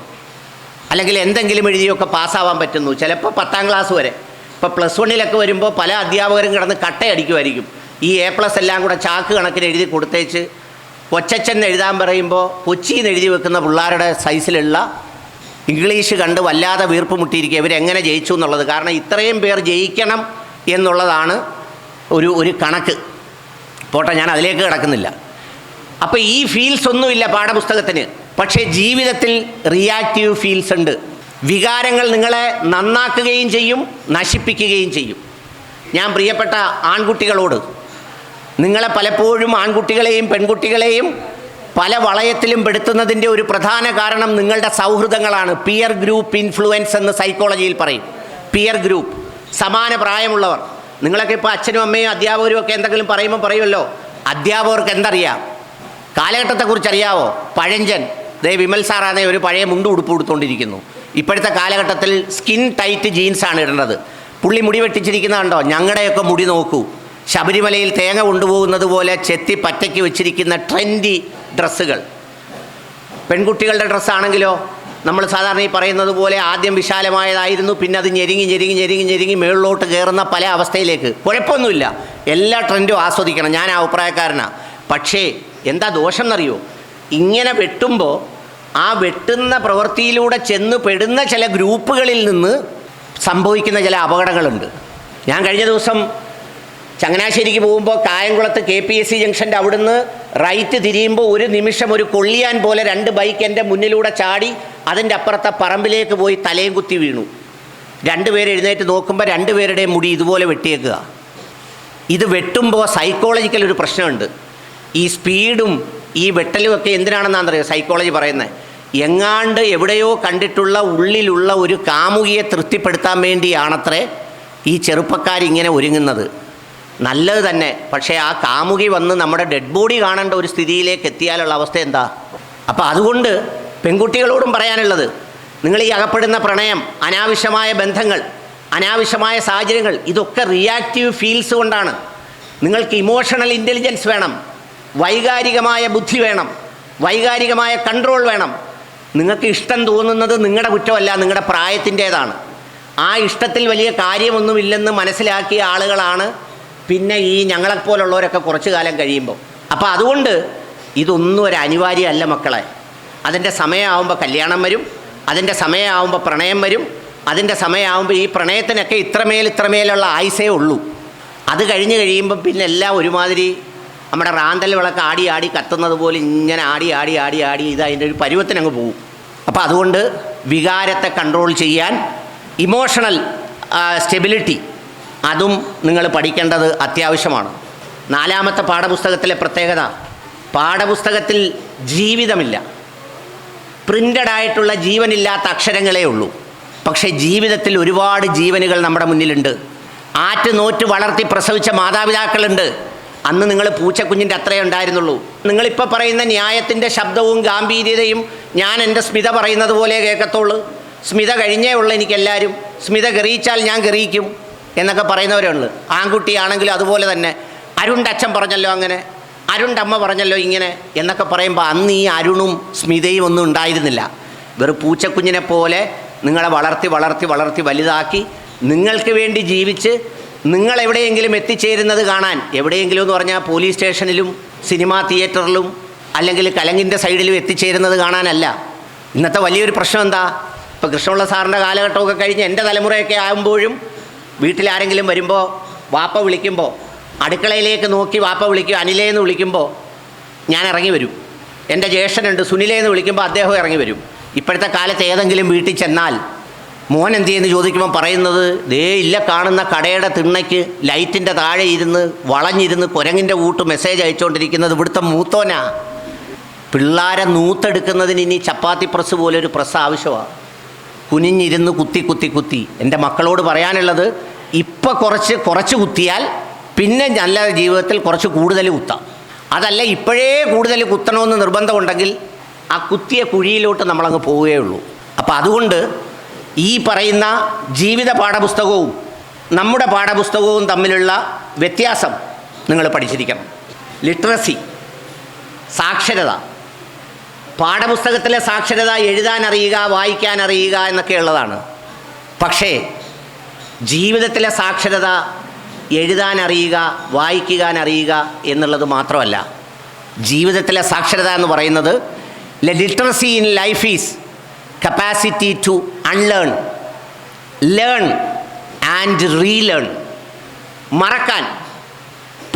അല്ലെങ്കിൽ എന്തെങ്കിലും എഴുതിയൊക്കെ പാസ്സാവാൻ പറ്റുന്നു. ചിലപ്പോൾ പത്താം ക്ലാസ് വരെ. ഇപ്പോൾ പ്ലസ് വണ്ണിലൊക്കെ വരുമ്പോൾ പല അധ്യാപകരും കിടന്ന് കട്ടയടിക്കുമായിരിക്കും. ഈ എ പ്ലസ് എല്ലാം കൂടെ ചാക്ക് കണക്കിന് എഴുതി കൊടുത്തേച്ച് കൊച്ചച്ചൻ എഴുതാൻ പറയുമ്പോൾ കൊച്ചിന്ന് എഴുതി വെക്കുന്ന പിള്ളേരുടെ സൈസിലുള്ള ഇംഗ്ലീഷ് കണ്ട് വല്ലാതെ വീർപ്പ് മുട്ടിയിരിക്കുക ഇവരെങ്ങനെ ജയിച്ചു എന്നുള്ളത്. കാരണം ഇത്രയും പേർ ജയിക്കണം എന്നുള്ളതാണ് ഒരു ഒരു കണക്ക്. പോട്ടെ ഞാൻ അതിലേക്ക് കിടക്കുന്നില്ല. അപ്പോൾ ഈ ഫീൽസ് ഒന്നുമില്ല പാഠപുസ്തകത്തിന്. പക്ഷേ ജീവിതത്തിൽ റിയാക്റ്റീവ് ഫീൽസ് ഉണ്ട്. വികാരങ്ങൾ നിങ്ങളെ നന്നാക്കുകയും ചെയ്യും നശിപ്പിക്കുകയും ചെയ്യും. ഞാൻ പ്രിയപ്പെട്ട ആൺകുട്ടികളോട് നിങ്ങളെ പലപ്പോഴും ആൺകുട്ടികളെയും പെൺകുട്ടികളെയും പല വളയത്തിലും പെടുത്തുന്നതിന്റെ ഒരു പ്രധാന കാരണം നിങ്ങളുടെ സൗഹൃദങ്ങളാണ്. പിയർ ഗ്രൂപ്പ് ഇൻഫ്ലുവൻസ് എന്ന് സൈക്കോളജിയിൽ പറയും. പിയർ ഗ്രൂപ്പ് സമാന പ്രായമുള്ളവർ. നിങ്ങളൊക്കെ ഇപ്പോൾ അച്ഛനും അമ്മയും അധ്യാപകരും ഒക്കെ എന്തെങ്കിലും പറയുമ്പോൾ പറയുമല്ലോ? അധ്യാപകർക്ക് എന്തറിയാം? കാലഘട്ടത്തെക്കുറിച്ച് അറിയാവോ? പഴഞ്ചൻ ദേ വിമൽ സാറാണെ ഒരു പഴയ മുണ്ട് ഉടുപ്പ് കൊടുത്തുകൊണ്ടിരിക്കുന്നു ഇപ്പോഴത്തെ കാലഘട്ടത്തിൽ സ്കിൻ ടൈറ്റ് ജീൻസാണ് ഇടേണ്ടത്. പുള്ളി മുടി വെട്ടിച്ചിരിക്കുന്ന കണ്ടോ? ഞങ്ങളുടെയൊക്കെ മുടി നോക്കൂ. ശബരിമലയിൽ തേങ്ങ കൊണ്ടുപോകുന്നത് പോലെ ചെത്തി പറ്റയ്ക്ക് വെച്ചിരിക്കുന്ന ട്രെൻഡി ഡ്രസ്സുകൾ. പെൺകുട്ടികളുടെ ഡ്രസ്സാണെങ്കിലോ നമ്മൾ സാധാരണ ഈ പറയുന്നത് പോലെ ആദ്യം വിശാലമായതായിരുന്നു പിന്നെ അത് ഞെരുങ്ങി ഞെരുങ്ങി ഞെരുങ്ങി ഞെരുങ്ങി മേളിലോട്ട് കയറുന്ന പല അവസ്ഥയിലേക്ക്. കുഴപ്പമൊന്നുമില്ല. എല്ലാ ട്രെൻഡും ആസ്വദിക്കണം. ഞാൻ അഭിപ്രായക്കാരനാണ് പക്ഷേ എന്താ ദോഷം എന്നറിയോ ഇങ്ങനെ വെട്ടുമ്പോൾ ആ വെട്ടുന്ന പ്രവൃത്തിയിലൂടെ ചെന്ന് പെടുന്ന ചില ഗ്രൂപ്പുകളിൽ നിന്ന് സംഭവിക്കുന്ന ചില അപകടങ്ങളുണ്ട്. ഞാൻ കഴിഞ്ഞ ദിവസം ചങ്ങനാശ്ശേരിക്ക് പോകുമ്പോൾ കായംകുളത്ത് കെ പി എസ് സി ജംഗ്ഷന്റെ അവിടുന്ന് റൈറ്റ് തിരിയുമ്പോൾ ഒരു നിമിഷം ഒരു കൊള്ളിയാൻ പോലെ രണ്ട് ബൈക്ക് എന്റെ മുന്നിലൂടെ ചാടി അതിന്റെ അപ്പുറത്തെ പറമ്പിലേക്ക് പോയി തലയും കുത്തി വീണു. രണ്ടുപേര് എഴുന്നേറ്റ് നോക്കുമ്പോൾ രണ്ടുപേരുടെയും മുടി ഇതുപോലെ വെട്ടിയേക്കുക. ഇത് വെട്ടുമ്പോൾ സൈക്കോളജിക്കൽ ഒരു പ്രശ്നമുണ്ട്. ഈ സ്പീഡും ഈ വെട്ടലും ഒക്കെ എന്തിനാണെന്നാണെന്നറിയോ സൈക്കോളജി പറയുന്നത്? എങ്ങാണ്ട് എവിടെയോ കണ്ടിട്ടുള്ള ഉള്ളിലുള്ള ഒരു കാമുകിയെ തൃപ്തിപ്പെടുത്താൻ വേണ്ടിയാണത്രേ ഈ ചെറുപ്പക്കാരിങ്ങനെ ഒരുങ്ങുന്നത്. നല്ലത് തന്നെ. പക്ഷേ ആ കാമുകി വന്ന് നമ്മുടെ ഡെഡ് ബോഡി കാണേണ്ട ഒരു സ്ഥിതിയിലേക്ക് എത്തിയാലുള്ള അവസ്ഥ എന്താ? അപ്പോൾ അതുകൊണ്ട് പെൺകുട്ടികളോടും പറയാനുള്ളത് നിങ്ങൾ ഈ അകപ്പെടുന്ന പ്രണയം അനാവശ്യമായ ബന്ധങ്ങൾ അനാവശ്യമായ സാഹചര്യങ്ങൾ ഇതൊക്കെ റിയാക്റ്റീവ് ഫീൽസ് കൊണ്ടാണ്. നിങ്ങൾക്ക് ഇമോഷണൽ ഇന്റലിജൻസ് വേണം വൈകാരികമായ ബുദ്ധി വേണം വൈകാരികമായ കൺട്രോൾ വേണം. നിങ്ങൾക്ക് ഇഷ്ടം തോന്നുന്നത് നിങ്ങളുടെ കുറ്റമല്ല നിങ്ങളുടെ പ്രായത്തിന്റേതാണ്. ആ ഇഷ്ടത്തിൽ വലിയ കാര്യമൊന്നുമില്ലെന്ന് മനസ്സിലാക്കിയ ആളുകളാണ് പിന്നെ ഈ ഞങ്ങളെപ്പോലുള്ളവരൊക്കെ കുറച്ചു കാലം കഴിയുമ്പോൾ അപ്പോൾ അതുകൊണ്ട് ഇതൊന്നും ഒരു അനിവാര്യമല്ല മക്കളെ. അതിന്റെ സമയമാകുമ്പോൾ കല്യാണം വരും അതിന്റെ സമയമാകുമ്പോൾ പ്രണയം വരും അതിന്റെ സമയമാകുമ്പോൾ ഈ പ്രണയത്തിനൊക്കെ ഇത്രമേൽ ഇത്രമേലുള്ള ആയുസേ ഉള്ളൂ. അത് കഴിഞ്ഞ് കഴിയുമ്പോൾ പിന്നെ എല്ലാം ഒരുമാതിരി നമ്മുടെ റാന്തൽ വിളക്ക് ആടി ആടി കത്തുന്നത് പോലെ ഇങ്ങനെ ആടി ആടി ആടി ആടി ഇത് അതിന്റെ ഒരു പരുവത്തിനങ്ങ് പോകും. അപ്പോൾ അതുകൊണ്ട് വികാരത്തെ കൺട്രോൾ ചെയ്യാൻ ഇമോഷണൽ സ്റ്റെബിലിറ്റി അതും നിങ്ങൾ പഠിക്കേണ്ടത് അത്യാവശ്യമാണ്. നാലാമത്തെ പാഠപുസ്തകത്തിലെ പ്രത്യേകത പാഠപുസ്തകത്തിൽ ജീവിതമില്ല. പ്രിന്റഡ് ആയിട്ടുള്ള ജീവനില്ലാത്ത അക്ഷരങ്ങളേ ഉള്ളൂ. പക്ഷേ ജീവിതത്തിൽ ഒരുപാട് ജീവനുകൾ നമ്മുടെ മുന്നിലുണ്ട്. ആറ്റ് നോറ്റ് വളർത്തി പ്രസവിച്ച മാതാപിതാക്കളുണ്ട്. അന്ന് നിങ്ങൾ പൂച്ചക്കുഞ്ഞിന്റെ അത്രയേ ഉണ്ടായിരുന്നുള്ളൂ. നിങ്ങളിപ്പോൾ പറയുന്ന ന്യായത്തിന്റെ ശബ്ദവും ഗാംഭീര്യതയും ഞാൻ എന്റെ സ്മിത പറയുന്നത് പോലെ കേൾക്കത്തുള്ളൂ. സ്മിത കഴിഞ്ഞേ ഉള്ളൂ എനിക്കെല്ലാവരും. സ്മിത ഗറിയിച്ചാൽ ഞാൻ ഗറിയിക്കും. എന്നൊക്കെ പറയുന്നവരുള്ളൂ ആൺകുട്ടിയാണെങ്കിൽ അതുപോലെ തന്നെ. അരുണ്ടച്ഛൻ പറഞ്ഞല്ലോ അങ്ങനെ. അരുണ്ടമ്മ അമ്മ പറഞ്ഞല്ലോ ഇങ്ങനെ എന്നൊക്കെ പറയുമ്പോൾ അന്ന് ഈ അരുണും സ്മിതയും ഒന്നും ഉണ്ടായിരുന്നില്ല. വെറും പൂച്ചക്കുഞ്ഞിനെ പോലെ നിങ്ങളെ വളർത്തി വളർത്തി വളർത്തി വലുതാക്കി നിങ്ങൾക്ക് വേണ്ടി ജീവിച്ച് നിങ്ങൾ എവിടെയെങ്കിലും എത്തിച്ചേരുന്നത് കാണാൻ. എവിടെയെങ്കിലും എന്ന് പറഞ്ഞാൽ പോലീസ് സ്റ്റേഷനിലും സിനിമാ തിയേറ്ററിലും അല്ലെങ്കിൽ കലങ്ങിന്റെ സൈഡിലും എത്തിച്ചേരുന്നത് കാണാനല്ല. ഇന്നത്തെ വലിയൊരു പ്രശ്നം എന്താ? ഇപ്പോൾ കൃഷ്ണമുള്ള സാറിന്റെ കാലഘട്ടമൊക്കെ കഴിഞ്ഞ് എന്റെ തലമുറയൊക്കെ ആകുമ്പോഴും വീട്ടിലാരെങ്കിലും വരുമ്പോൾ വാപ്പ വിളിക്കുമ്പോൾ അടുക്കളയിലേക്ക് നോക്കി വാപ്പ വിളിക്കും അനിലേന്ന് വിളിക്കുമ്പോൾ ഞാൻ ഇറങ്ങി വരും. എന്റെ ജ്യേഷ്ഠനുണ്ട് സുനിലേന്ന് വിളിക്കുമ്പോൾ അദ്ദേഹം ഇറങ്ങി വരും. ഇപ്പോഴത്തെ കാലത്ത് ഏതെങ്കിലും വീട്ടിൽ ചെന്നാൽ മോൻ എന്ത് ചെയ്യുന്നു ചോദിക്കുമ്പോൾ പറയുന്നത് ദേ ഇല്ല കാണുന്ന കടയുടെ തിണ്ണയ്ക്ക് ലൈറ്റിന്റെ താഴെ ഇരുന്ന് വളഞ്ഞിരുന്ന് കുരങ്ങിന്റെ കൂട്ട് മെസ്സേജ് അയച്ചുകൊണ്ടിരിക്കുന്നത് ഇവിടുത്തെ മൂത്തോനാ. പിള്ളാരെ നൂത്തെടുക്കുന്നതിന് ഇനി ചപ്പാത്തി പ്രസ് പോലെ ഒരു പ്രസ് ആവശ്യമാണ്. കുനിഞ്ഞിരുന്ന് കുത്തി കുത്തി കുത്തി. എന്റെ മക്കളോട് പറയാനുള്ളത് ഇപ്പം കുറച്ച് കുറച്ച് കുത്തിയാൽ പിന്നെ നല്ല ജീവിതത്തിൽ കുറച്ച് കൂടുതൽ കുത്താം. അതല്ല ഇപ്പോഴേ കൂടുതൽ കുത്തണമെന്ന് നിർബന്ധമുണ്ടെങ്കിൽ ആ കുത്തിയ കുഴിയിലോട്ട് നമ്മളങ്ങ് പോവുകയേ ഉള്ളൂ. അപ്പോൾ അതുകൊണ്ട് ഈ പറയുന്ന ജീവിത പാഠപുസ്തകവും നമ്മുടെ പാഠപുസ്തകവും തമ്മിലുള്ള വ്യത്യാസം നിങ്ങൾ പഠിച്ചിരിക്കണം. ലിറ്ററസി സാക്ഷരത. പാഠപുസ്തകത്തിലെ സാക്ഷരത എഴുതാൻ അറിയുക വായിക്കാൻ അറിയുക എന്നൊക്കെ ഉള്ളതാണ് പക്ഷേ ജീവിതത്തിലെ സാക്ഷരത എഴുതാൻ അറിയുക വായിക്കാൻ അറിയുക എന്നുള്ളത് മാത്രമല്ല ജീവിതത്തിലെ സാക്ഷരത എന്ന് പറയുന്നത് literacy in life is capacity to unlearn learn and relearn മറക്കാൻ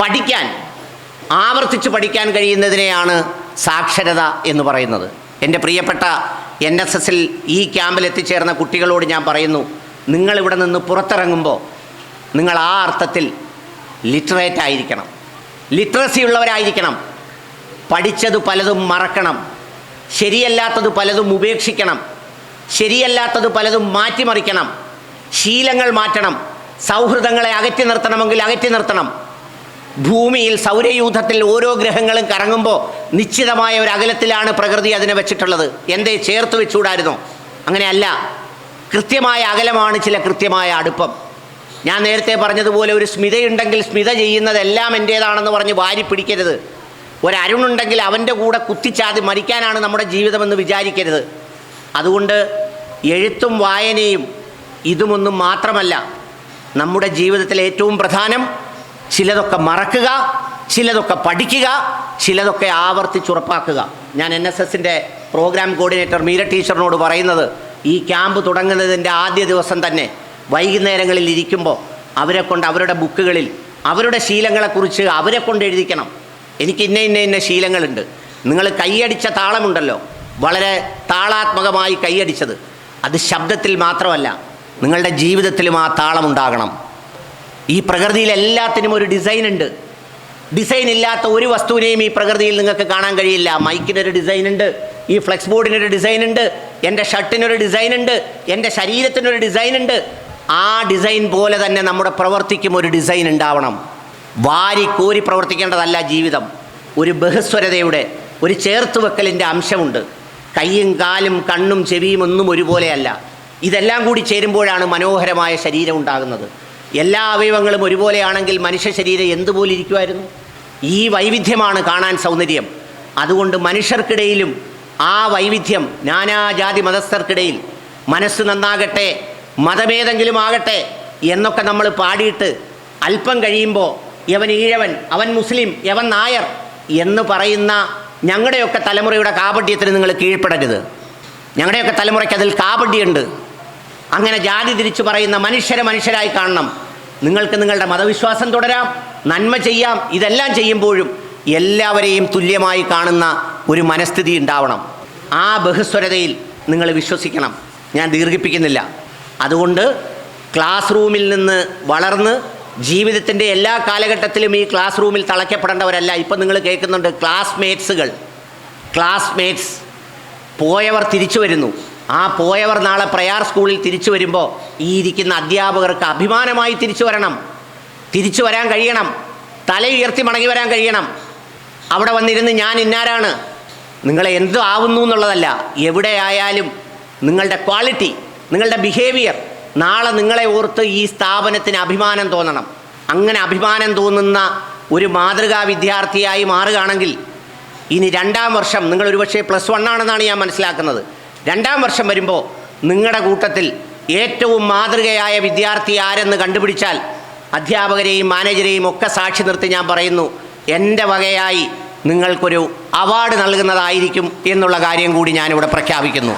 പഠിക്കാൻ ആവർത്തിച്ച് പഠിക്കാൻ കഴിയുന്നതിനെയാണ് സാക്ഷരത എന്ന് പറയുന്നത്. എന്റെ പ്രിയപ്പെട്ട എൻ എസ് എസിൽ ഈ ക്യാമ്പിൽ എത്തിച്ചേർന്ന കുട്ടികളോട് ഞാൻ പറയുന്നു നിങ്ങളിവിടെ നിന്ന് പുറത്തിറങ്ങുമ്പോൾ നിങ്ങൾ ആ അർത്ഥത്തിൽ ലിറ്ററേറ്റ് ആയിരിക്കണം. ലിറ്ററസി ഉള്ളവരായിരിക്കണം. പഠിച്ചത് പലതും മറക്കണം. ശരിയല്ലാത്തത് പലതും ഉപേക്ഷിക്കണം. ശരിയല്ലാത്തത് പലതും മാറ്റിമറിക്കണം. ശീലങ്ങൾ മാറ്റണം. സൗഹൃദങ്ങളെ അകറ്റി നിർത്തണമെങ്കിൽ അകറ്റി നിർത്തണം. ഭൂമിയിൽ സൗരയൂഥത്തിൽ ഓരോ ഗ്രഹങ്ങളും കറങ്ങുമ്പോൾ നിശ്ചിതമായ ഒരു അകലത്തിലാണ് പ്രകൃതി അതിനെ വെച്ചിട്ടുള്ളത്. എന്തേ ചേർത്ത് വെച്ചുകൂടായിരുന്നോ? അങ്ങനെയല്ല. കൃത്യമായ അകലമാണ് ചില കൃത്യമായ അടുപ്പം. ഞാൻ നേരത്തെ പറഞ്ഞതുപോലെ ഒരു സ്മിതയുണ്ടെങ്കിൽ സ്മിത ചെയ്യുന്നതെല്ലാം എന്റേതാണെന്ന് പറഞ്ഞ് വാരി പിടിക്കരുത്. ഒരരുണുണ്ടെങ്കിൽ അവന്റെ കൂടെ കുത്തിച്ചാതി മരിക്കാനാണ് നമ്മുടെ ജീവിതമെന്ന് വിചാരിക്കരുത്. അതുകൊണ്ട് എഴുത്തും വായനയും ഇതുമൊന്നും മാത്രമല്ല. നമ്മുടെ ജീവിതത്തിൽ ഏറ്റവും പ്രധാനം ചിലതൊക്കെ മറക്കുക ചിലതൊക്കെ പഠിക്കുക ചിലതൊക്കെ ആവർത്തിച്ചുറപ്പാക്കുക ഞാൻ എൻ എസ് എസിന്റെ പ്രോഗ്രാം കോർഡിനേറ്റർ മീര ടീച്ചറിനോട് പറയുന്നത് ഈ ക്യാമ്പ് തുടങ്ങുന്നതിന്റെ ആദ്യ ദിവസം തന്നെ വൈകുന്നേരങ്ങളിൽ ഇരിക്കുമ്പോൾ അവരെ കൊണ്ട് അവരുടെ ബുക്കുകളിൽ അവരുടെ ശീലങ്ങളെക്കുറിച്ച് അവരെ കൊണ്ട് എഴുതിക്കണം. എനിക്ക് ഇന്ന ഇന്ന ഇന്ന ശീലങ്ങളുണ്ട്. നിങ്ങൾ കൈയടിച്ച താളമുണ്ടല്ലോ. വളരെ താളാത്മകമായി കൈയടിച്ചത്. അത് ശബ്ദത്തിൽ മാത്രമല്ല നിങ്ങളുടെ ജീവിതത്തിലും ആ താളമുണ്ടാകണം. ഈ പ്രകൃതിയിൽ എല്ലാത്തിനും ഒരു ഡിസൈൻ ഉണ്ട്. ഡിസൈൻ ഇല്ലാത്ത ഒരു വസ്തുവിനെയും ഈ പ്രകൃതിയിൽ നിങ്ങൾക്ക് കാണാൻ കഴിയില്ല. മൈക്കിനൊരു ഡിസൈൻ ഉണ്ട് ഈ ഫ്ലെക്സ് ബോർഡിനൊരു ഡിസൈൻ ഉണ്ട് എന്റെ ഷർട്ടിനൊരു ഡിസൈൻ ഉണ്ട് എന്റെ ശരീരത്തിനൊരു ഡിസൈൻ ഉണ്ട്. ആ ഡിസൈൻ പോലെ തന്നെ നമ്മുടെ പ്രവർത്തിക്കും ഒരു ഡിസൈൻ ഉണ്ടാവണം. വാരി കോരി പ്രവർത്തിക്കേണ്ടതല്ല ജീവിതം. ഒരു ബഹുസ്വരതയുടെ ഒരു ചേർത്ത് വെക്കലിന്റെ അംശമുണ്ട്. കൈയും കാലും കണ്ണും ചെവിയും ഒന്നും ഒരുപോലെയല്ല. ഇതെല്ലാം കൂടി ചേരുമ്പോഴാണ് മനോഹരമായ ശരീരം ഉണ്ടാകുന്നത്. എല്ലാ അവയവങ്ങളും ഒരുപോലെയാണെങ്കിൽ മനുഷ്യ ശരീരം എന്തുപോലെ ഇരിക്കുമായിരുന്നു? ഈ വൈവിധ്യമാണ് കാണാൻ സൗന്ദര്യം. അതുകൊണ്ട് മനുഷ്യർക്കിടയിലും ആ വൈവിധ്യം നാനാജാതി മതസ്ഥർക്കിടയിൽ മനസ്സ് നന്നാകട്ടെ മതമേതെങ്കിലും ആകട്ടെ എന്നൊക്കെ നമ്മൾ പാടിയിട്ട് അല്പം കഴിയുമ്പോൾ യവൻ ഈഴവൻ അവൻ മുസ്ലിം യവൻ നായർ എന്ന് പറയുന്ന ഞങ്ങളുടെയൊക്കെ തലമുറയുടെ കാപട്യത്തിന് നിങ്ങൾ കീഴ്പ്പെടരുത്. ഞങ്ങളുടെയൊക്കെ തലമുറയ്ക്ക് അതിൽ കാപട്യമുണ്ട്. അങ്ങനെ ജാതി തിരിച്ചു പറയുന്ന മനുഷ്യരെ മനുഷ്യരായി കാണണം. നിങ്ങൾക്ക് നിങ്ങളുടെ മതവിശ്വാസം തുടരാം നന്മ ചെയ്യാം ഇതെല്ലാം ചെയ്യുമ്പോഴും എല്ലാവരെയും തുല്യമായി കാണുന്ന ഒരു മനസ്ഥിതി ഉണ്ടാവണം. ആ ബഹുസ്വരതയിൽ നിങ്ങൾ വിശ്വസിക്കണം. ഞാൻ ദീർഘിപ്പിക്കുന്നില്ല. അതുകൊണ്ട് ക്ലാസ് റൂമിൽ നിന്ന് വളർന്ന് ജീവിതത്തിന്റെ എല്ലാ കാലഘട്ടത്തിലും ഈ ക്ലാസ് റൂമിൽ തളയ്ക്കപ്പെടേണ്ടവരല്ല. ഇപ്പം നിങ്ങൾ കേൾക്കുന്നുണ്ട് ക്ലാസ്മേറ്റ്സുകൾ. ക്ലാസ്മേറ്റ്സ് പോയവർ തിരിച്ചു വരുന്നു. ആ പോയവർ നാളെ പ്രയാർ സ്കൂളിൽ തിരിച്ചു വരുമ്പോൾ ഈ ഇരിക്കുന്ന അധ്യാപകർക്ക് അഭിമാനമായി തിരിച്ചു വരണം. തിരിച്ചു വരാൻ കഴിയണം. തല ഉയർത്തി മടങ്ങി വരാൻ കഴിയണം. അവിടെ വന്നിരുന്ന് ഞാൻ ഇന്നാരാണ്? നിങ്ങളെ എന്ത് ആവുന്നു എന്നുള്ളതല്ല. എവിടെയായാലും നിങ്ങളുടെ ക്വാളിറ്റി നിങ്ങളുടെ ബിഹേവിയർ നാളെ നിങ്ങളെ ഓർത്ത് ഈ സ്ഥാപനത്തിന് അഭിമാനം തോന്നണം. അങ്ങനെ അഭിമാനം തോന്നുന്ന ഒരു മാതൃകാ വിദ്യാർത്ഥിയായി മാറുകയാണെങ്കിൽ ഇനി രണ്ടാം വർഷം നിങ്ങൾ ഒരുപക്ഷെ പ്ലസ് വൺ ആണെന്നാണ് ഞാൻ മനസ്സിലാക്കുന്നത്. രണ്ടാം വർഷം വരുമ്പോൾ നിങ്ങളുടെ കൂട്ടത്തിൽ ഏറ്റവും മാതൃകയായ വിദ്യാർത്ഥി ആരെന്ന് കണ്ടുപിടിച്ചാൽ അധ്യാപകരെയും മാനേജരെയും ഒക്കെ സാക്ഷി നിർത്തി ഞാൻ പറയുന്നു എന്റെ വകയായി നിങ്ങൾക്കൊരു അവാർഡ് നൽകുന്നതായിരിക്കും എന്നുള്ള കാര്യം കൂടി ഞാനിവിടെ പ്രഖ്യാപിക്കുന്നു.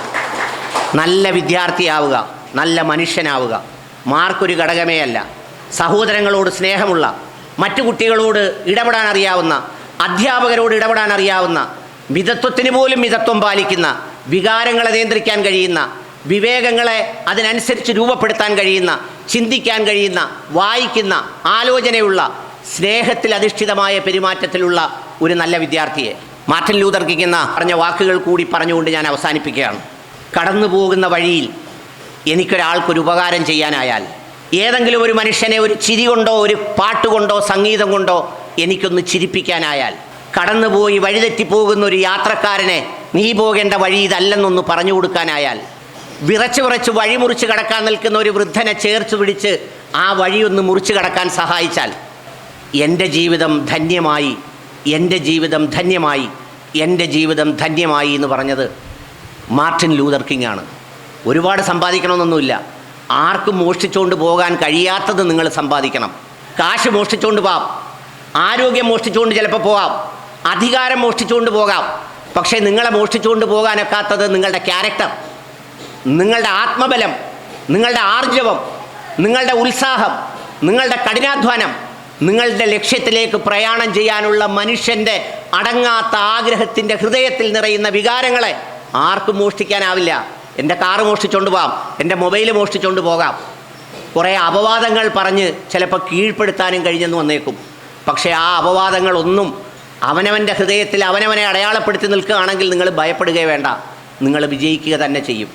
നല്ല വിദ്യാർത്ഥിയാവുക നല്ല മനുഷ്യനാവുക മാർക്കൊരു ഘടകമേ അല്ല. സഹോദരങ്ങളോട് സ്നേഹമുള്ള മറ്റു കുട്ടികളോട് ഇടപെടാൻ അറിയാവുന്ന അധ്യാപകരോട് ഇടപെടാൻ അറിയാവുന്ന മിതത്വത്തിന് പോലും മിതത്വം പാലിക്കുന്ന വികാരങ്ങളെ നിയന്ത്രിക്കാൻ കഴിയുന്ന വിവേകങ്ങളെ അതിനനുസരിച്ച് രൂപപ്പെടുത്താൻ കഴിയുന്ന ചിന്തിക്കാൻ കഴിയുന്ന വായിക്കുന്ന ആലോചനയുള്ള സ്നേഹത്തിൽ അധിഷ്ഠിതമായ പെരുമാറ്റത്തിലുള്ള ഒരു നല്ല വിദ്യാർത്ഥിയെ മാർട്ടിൻ ലൂതർ കിങ്ങുന്ന പറഞ്ഞ വാക്കുകൾ കൂടി പറഞ്ഞുകൊണ്ട് ഞാൻ അവസാനിപ്പിക്കുകയാണ്. കടന്നു പോകുന്ന വഴിയിൽ എനിക്കൊരാൾക്കൊരു ഉപകാരം ചെയ്യാനായാൽ ഏതെങ്കിലും ഒരു മനുഷ്യനെ ഒരു ചിരി കൊണ്ടോ ഒരു പാട്ടുകൊണ്ടോ സംഗീതം കൊണ്ടോ എനിക്കൊന്ന് ചിരിപ്പിക്കാനായാൽ കടന്നുപോയി വഴിതെറ്റിപ്പോകുന്ന ഒരു യാത്രക്കാരനെ നീ പോകേണ്ട വഴി ഇതല്ലെന്നൊന്ന് പറഞ്ഞു കൊടുക്കാനായാൽ വിറച്ച് വിറച്ച് വഴി മുറിച്ച് കടക്കാൻ നിൽക്കുന്ന ഒരു വൃദ്ധനെ ചേർത്ത് പിടിച്ച് ആ വഴിയൊന്ന് മുറിച്ച് കടക്കാൻ സഹായിച്ചാൽ എന്റെ ജീവിതം ധന്യമായി എന്റെ ജീവിതം ധന്യമായി എന്റെ ജീവിതം ധന്യമായി എന്ന് പറഞ്ഞത് മാർട്ടിൻ ലൂതർ കിങ് ആണ്. ഒരുപാട് സമ്പാദിക്കണമെന്നൊന്നുമില്ല. ആർക്കും മോഷ്ടിച്ചുകൊണ്ട് പോകാൻ കഴിയാത്തത് നിങ്ങൾ സമ്പാദിക്കണം. കാശ് മോഷ്ടിച്ചുകൊണ്ട് പോവാം ആരോഗ്യം മോഷ്ടിച്ചുകൊണ്ട് ചിലപ്പോൾ പോവാം അധികാരം മോഷ്ടിച്ചുകൊണ്ട് പോകാം. പക്ഷേ നിങ്ങളെ മോഷ്ടിച്ചുകൊണ്ട് പോകാനൊക്കാത്തത് നിങ്ങളുടെ ക്യാരക്ടർ നിങ്ങളുടെ ആത്മബലം നിങ്ങളുടെ ആർജവം നിങ്ങളുടെ ഉത്സാഹം നിങ്ങളുടെ കഠിനാധ്വാനം നിങ്ങളുടെ ലക്ഷ്യത്തിലേക്ക് പ്രയാണം ചെയ്യാനുള്ള മനുഷ്യന്റെ അടങ്ങാത്ത ആഗ്രഹത്തിന്റെ ഹൃദയത്തിൽ നിറയുന്ന വികാരങ്ങളെ ആർക്കും മോഷ്ടിക്കാനാവില്ല. എന്റെ കാറ് മോഷ്ടിച്ചുകൊണ്ട് പോകാം എന്റെ മൊബൈൽ മോഷ്ടിച്ചുകൊണ്ട് പോകാം. കുറേ അപവാദങ്ങൾ പറഞ്ഞ് ചിലപ്പോൾ കീഴ്പ്പെടുത്താനും കഴിഞ്ഞെന്ന് വന്നേക്കും. പക്ഷേ ആ അപവാദങ്ങളൊന്നും അവനവന്റെ ഹൃദയത്തിൽ അവനവനെ അടയാളപ്പെടുത്തി നിൽക്കുകയാണെങ്കിൽ നിങ്ങൾ ഭയപ്പെടുകയേ വേണ്ട. നിങ്ങൾ വിജയിക്കുക തന്നെ ചെയ്യും.